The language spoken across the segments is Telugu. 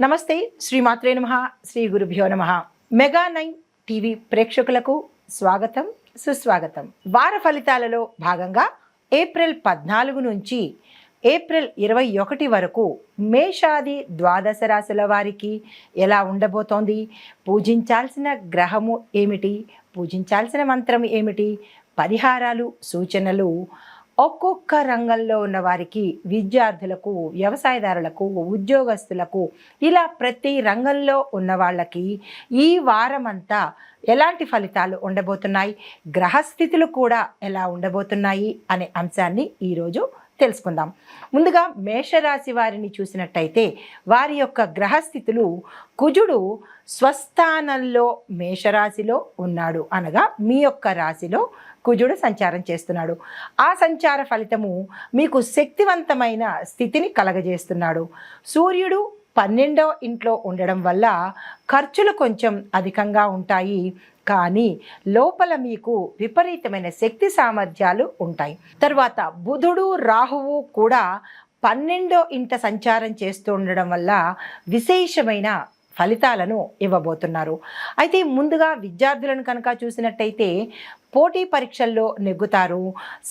నమస్తే శ్రీమాత్రే నమ శ్రీ గురుభ్యో నమ. మెగా నైన్ టీవీ ప్రేక్షకులకు స్వాగతం సుస్వాగతం. వార ఫలితాలలో భాగంగా ఏప్రిల్ పద్నాలుగు నుంచి ఏప్రిల్ ఇరవై ఒకటి వరకు మేషాది ద్వాదశ రాశుల వారికి ఎలా ఉండబోతోంది? పూజించాల్సిన గ్రహము ఏమిటి? పూజించాల్సిన మంత్రం ఏమిటి? పరిహారాలు సూచనలు ఒక్కొక్క రంగంలో ఉన్న వారికి విద్యార్థులకు వ్యవసాయదారులకు ఉద్యోగస్తులకు ఇలా ప్రతి రంగంలో ఉన్న వాళ్ళకి ఈ వారమంతా ఎలాంటి ఫలితాలు ఉండబోతున్నాయి? గ్రహస్థితులు కూడా ఎలా ఉండబోతున్నాయి? అనే అంశాన్ని ఈరోజు తెలుసుకుందాం. ముందుగా మేషరాశి వారిని చూసినట్టయితే వారి యొక్క గ్రహస్థితులు కుజుడు స్వస్థానంలో మేషరాశిలో ఉన్నాడు అనగా మీ యొక్క రాశిలో కుజుడు సంచారం చేస్తున్నాడు. ఆ సంచార ఫలితము మీకు శక్తివంతమైన స్థితిని కలగజేస్తున్నాడు. సూర్యుడు పన్నెండో ఇంట్లో ఉండడం వల్ల ఖర్చులు కొంచెం అధికంగా ఉంటాయి. కానీ లోపల మీకు విపరీతమైన శక్తి సామర్థ్యాలు ఉంటాయి. తర్వాత బుధుడు రాహువు కూడా పన్నెండో ఇంట సంచారం చేస్తూ ఉండడం వల్ల విశేషమైన ఫలితాలను ఇవ్వబోతున్నారు. అయితే ముందుగా విద్యార్థులను కనుక చూసినట్టయితే పోటీ పరీక్షల్లో నెగ్గుతారు.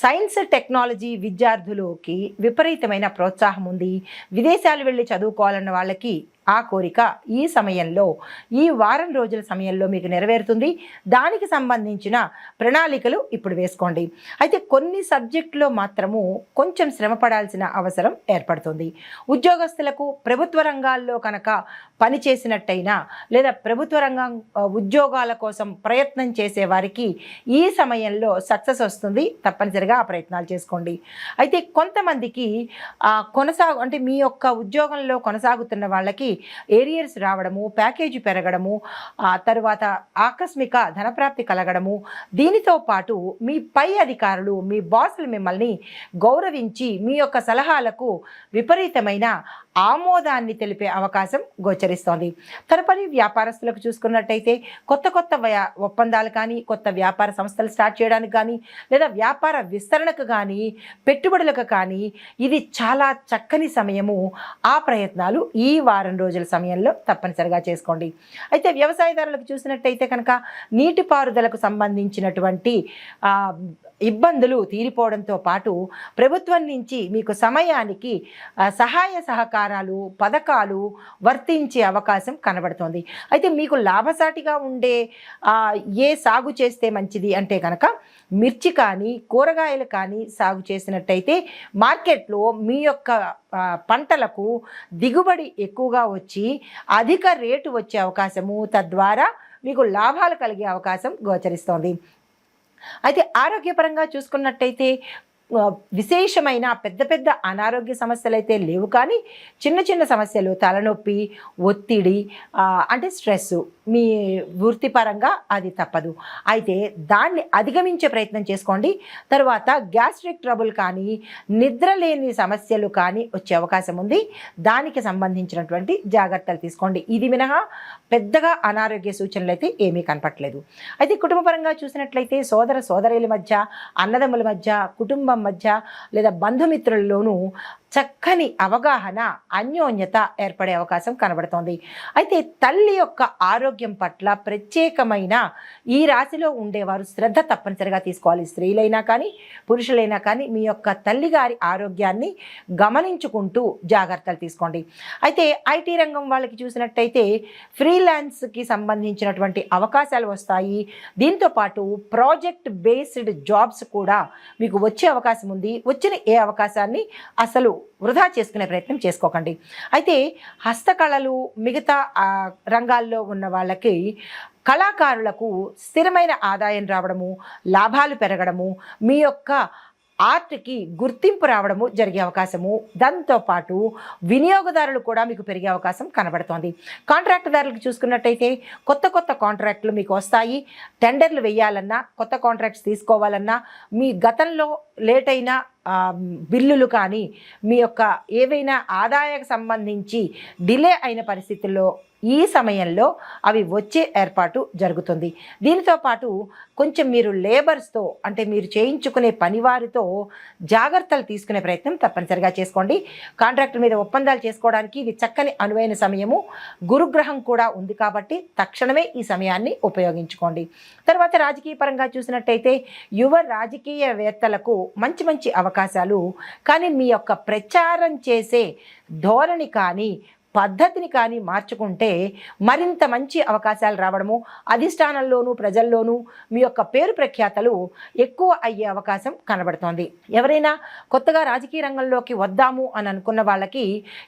సైన్స్ టెక్నాలజీ విద్యార్థులకి విపరీతమైన ప్రోత్సాహం ఉంది. విదేశాలు వెళ్ళి చదువుకోవాలన్న వాళ్ళకి ఆ కోరిక ఈ సమయంలో ఈ వారం రోజుల సమయంలో మీకు నెరవేరుతుంది. దానికి సంబంధించిన ప్రణాళికలు ఇప్పుడు వేసుకోండి. అయితే కొన్ని సబ్జెక్టులో మాత్రము కొంచెం శ్రమ పడాల్సిన అవసరం ఏర్పడుతుంది. ఉద్యోగస్తులకు ప్రభుత్వ రంగాల్లో కనుక పని చేసినట్టయినా లేదా ప్రభుత్వ రంగం ఉద్యోగాల కోసం ప్రయత్నం చేసే వారికి ఈ సమయంలో సక్సెస్ వస్తుంది. తప్పనిసరిగా ఆ ప్రయత్నాలు చేసుకోండి. అయితే కొంతమందికి కొనసాగు అంటే మీ యొక్క ఉద్యోగంలో కొనసాగుతున్న వాళ్ళకి ఏరియర్స్ రావడము ప్యాకేజీ పెరగడము తరువాత తర్వాత ఆకస్మిక ధనప్రాప్తి కలగడము దీనితో పాటు మీ పై అధికారులు మీ బాసులు మిమ్మల్ని గౌరవించి మీ యొక్క సలహాలకు విపరీతమైన ఆమోదాన్ని తెలిపే అవకాశం గోచరిస్తోంది. తదుపరి వ్యాపారస్తులకు చూసుకున్నట్టయితే కొత్త కొత్త వ్యా- ఒప్పందాలు కానీ కొత్త వ్యాపార సంస్థ సంస్థలు స్టార్ట్ చేయడానికి కానీ లేదా వ్యాపార విస్తరణకు కానీ పెట్టుబడులకు కానీ ఇది చాలా చక్కని సమయము. ఆ ప్రయత్నాలు ఈ వారం రోజుల సమయంలో తప్పనిసరిగా చేసుకోండి. అయితే వ్యవసాయదారులకు చూసినట్టయితే కనుక నీటిపారుదలకు సంబంధించినటువంటి ఇబ్బందులు తీరిపోవడంతో పాటు ప్రభుత్వం నుంచి మీకు సమయానికి సహాయ సహకారాలు పథకాలు వర్తించే అవకాశం కనబడుతోంది. అయితే మీకు లాభసాటిగా ఉండే ఏ సాగు చేస్తే మంచిది అంటే అంటే కనుక మిర్చి కానీ కూరగాయలు కానీ సాగు చేసినట్టయితే మార్కెట్లో మీ యొక్క పంటలకు దిగుబడి ఎక్కువగా వచ్చి అధిక రేటు వచ్చే అవకాశము తద్వారా మీకు లాభాలు కలిగే అవకాశం గోచరిస్తోంది. అయితే ఆరోగ్యపరంగా చూసుకున్నట్టయితే విశేషమైన పెద్ద పెద్ద అనారోగ్య సమస్యలు అయితే లేవు కానీ చిన్న చిన్న సమస్యలు తలనొప్పి ఒత్తిడి అంటే స్ట్రెస్ మీ వృత్తిపరంగా అది తప్పదు. అయితే దాన్ని అధిగమించే ప్రయత్నం చేసుకోండి. తర్వాత గ్యాస్ట్రిక్ ట్రబుల్ కానీ నిద్ర లేని సమస్యలు కానీ వచ్చే అవకాశం ఉంది. దానికి సంబంధించినటువంటి జాగ్రత్తలు తీసుకోండి. ఇది మినహా పెద్దగా అనారోగ్య సూచనలు అయితే ఏమీ కనపట్లేదు. అయితే కుటుంబపరంగా చూసినట్లయితే సోదర సోదరుల మధ్య అన్నదమ్ముల మధ్య కుటుంబం మధ్య లేదా బంధుమిత్రుల్లోనూ చక్కని అవగాహన అన్యోన్యత ఏర్పడే అవకాశం కనబడుతోంది. అయితే తల్లి యొక్క ఆరోగ్యం పట్ల ప్రత్యేకమైన ఈ రాశిలో ఉండేవారు శ్రద్ధ తప్పనిసరిగా తీసుకోవాలి. స్త్రీలైనా కానీ పురుషులైనా కానీ మీ యొక్క తల్లిగారి ఆరోగ్యాన్ని గమనించుకుంటూ జాగ్రత్తలు తీసుకోండి. అయితే ఐటీ రంగం వాళ్ళకి చూసినట్టయితే ఫ్రీలాన్స్కి సంబంధించినటువంటి అవకాశాలు వస్తాయి. దీంతో పాటు ప్రాజెక్ట్ బేస్డ్ జాబ్స్ కూడా మీకు వచ్చే అవకాశం ఉంది. వచ్చిన ఏ అవకాశాన్ని అసలు వృధా చేసుకునే ప్రయత్నం చేసుకోకండి. అయితే హస్తకళలు మిగతా రంగాల్లో ఉన్న వాళ్ళకి కళాకారులకు స్థిరమైన ఆదాయం రావడము లాభాలు పెరగడము మీ యొక్క ఆర్ట్కి గుర్తింపు రావడము జరిగే అవకాశము. దాంతోపాటు వినియోగదారులు కూడా మీకు పెరిగే అవకాశం కనబడుతోంది. కాంట్రాక్టుదారులకు చూసుకున్నట్టయితే కొత్త కొత్త కాంట్రాక్టులు మీకు వస్తాయి. టెండర్లు వేయాలన్నా కొత్త కాంట్రాక్ట్స్ తీసుకోవాలన్నా మీ గతంలో లేట్ అయినా బిల్లులు కానీ మీ యొక్క ఏవైనా ఆదాయకు సంబంధించి డిలే అయిన పరిస్థితుల్లో ఈ సమయంలో అవి వచ్చే ఏర్పాటు జరుగుతుంది. దీనితో పాటు కొంచెం మీరు లేబర్స్తో అంటే మీరు చేయించుకునే పనివారితో జాగ్రత్తలు తీసుకునే ప్రయత్నం తప్పనిసరిగా చేసుకోండి. కాంట్రాక్టర్ మీద ఒప్పందాలు చేసుకోవడానికి ఇది చక్కని అనువైన సమయము. గురుగ్రహం కూడా ఉంది కాబట్టి తక్షణమే ఈ సమయాన్ని ఉపయోగించుకోండి. తర్వాత రాజకీయ పరంగా చూసినట్టయితే యువ రాజకీయవేత్తలకు మంచి మంచి అవకాశాలు. కానీ మీ యొక్క ప్రచారం చేసే ధోరణి కానీ పద్ధతిని కానీ మార్చుకుంటే మరింత మంచి అవకాశాలు రావడము అధిష్టానంలోనూ ప్రజల్లోనూ మీ యొక్క పేరు ప్రఖ్యాతలు ఎక్కువ అయ్యే అవకాశం కనబడుతోంది. ఎవరైనా కొత్తగా రాజకీయ రంగంలోకి వద్దాము అని అనుకున్న వాళ్ళకి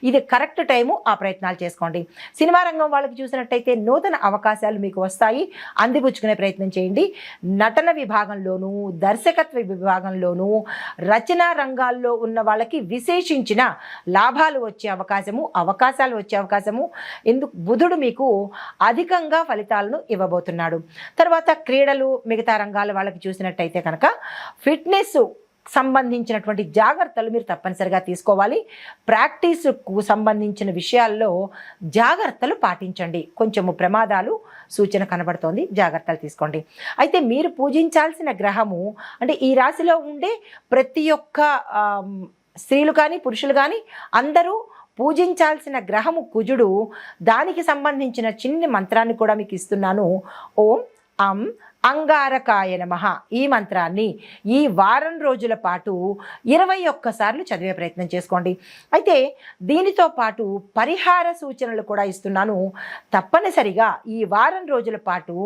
ఇది కరెక్ట్ టైము ఆ ప్రయత్నాలు చేసుకోండి. సినిమా రంగం వాళ్ళకి చూసినట్టయితే నూతన అవకాశాలు మీకు వస్తాయి. అందిపుచ్చుకునే ప్రయత్నం చేయండి. నటన విభాగంలోనూ దర్శకత్వ విభాగంలోనూ రచనా రంగాల్లో ఉన్న వాళ్ళకి విశేషించిన లాభాలు వచ్చే అవకాశము అవకాశాలు వచ్చే అవకాశము. ఎందుకు? బుధుడు మీకు అధికంగా ఫలితాలను ఇవ్వబోతున్నాడు. తర్వాత క్రీడలు మిగతా రంగాల వాళ్ళకి చూసినట్టయితే కనుక ఫిట్నెస్ సంబంధించినటువంటి జాగ్రత్తలు మీరు తప్పనిసరిగా తీసుకోవాలి. ప్రాక్టీస్కు సంబంధించిన విషయాల్లో జాగ్రత్తలు పాటించండి. కొంచెము ప్రమాదాలు సూచన కనబడుతోంది. జాగ్రత్తలు తీసుకోండి. అయితే మీరు పూజించాల్సిన గ్రహము అంటే ఈ రాశిలో ఉండే ప్రతి ఒక్క స్త్రీలు కానీ పురుషులు కానీ అందరూ పూజించాల్సిన గ్రహము కుజుడు. దానికి సంబంధించిన చిన్ని మంత్రాన్ని కూడా మీకు ఇస్తున్నాను. ఓం అం అంగారకాయ నమ. ఈ మంత్రాన్ని ఈ వారం రోజుల పాటు ఇరవై ఒక్కసార్లు చదివే ప్రయత్నం చేసుకోండి. అయితే దీనితో పాటు పరిహార సూచనలు కూడా ఇస్తున్నాను. తప్పనిసరిగా ఈ వారం రోజుల పాటు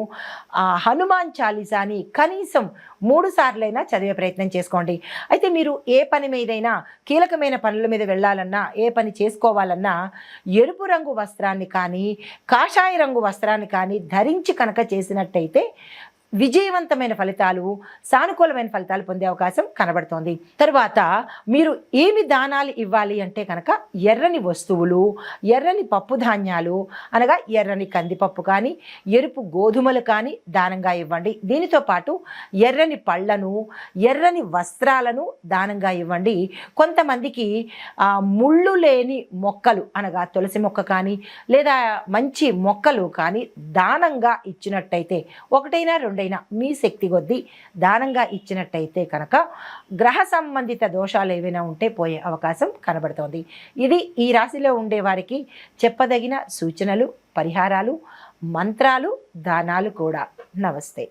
హనుమాన్ చాలీసాని కనీసం మూడు సార్లైనా చదివే ప్రయత్నం చేసుకోండి. అయితే మీరు ఏ పని మీదైనా కీలకమైన పనుల మీద వెళ్ళాలన్నా ఏ పని చేసుకోవాలన్నా ఎరుపు రంగు వస్త్రాన్ని కానీ కాషాయ రంగు వస్త్రాన్ని కానీ ధరించి కనుక చేసినట్టయితే విజయవంతమైన ఫలితాలు సానుకూలమైన ఫలితాలు పొందే అవకాశం కనబడుతోంది. తర్వాత మీరు ఏమి దానాలు ఇవ్వాలి అంటే కనుక ఎర్రని వస్తువులు ఎర్రని పప్పు ధాన్యాలు అనగా ఎర్రని కందిపప్పు కానీ ఎరుపు గోధుమలు కానీ దానంగా ఇవ్వండి. దీనితో పాటు ఎర్రని పళ్ళను ఎర్రని వస్త్రాలను దానంగా ఇవ్వండి. కొంతమందికి ముళ్ళు లేని మొక్కలు అనగా తులసి మొక్క కానీ లేదా మంచి మొక్కలు కానీ దానంగా ఇచ్చినట్టయితే ఒకటైనా రెండైనా మీ శక్తి కొద్దీ దానంగా ఇచ్చినట్టయితే కనుక గ్రహ సంబంధిత దోషాలు ఏవైనా ఉంటే పోయే అవకాశం కనబడుతోంది. ఇది ఈ రాశిలో ఉండే వారికి చెప్పదగిన సూచనలు పరిహారాలు మంత్రాలు దానాలు కూడా. నమస్తే.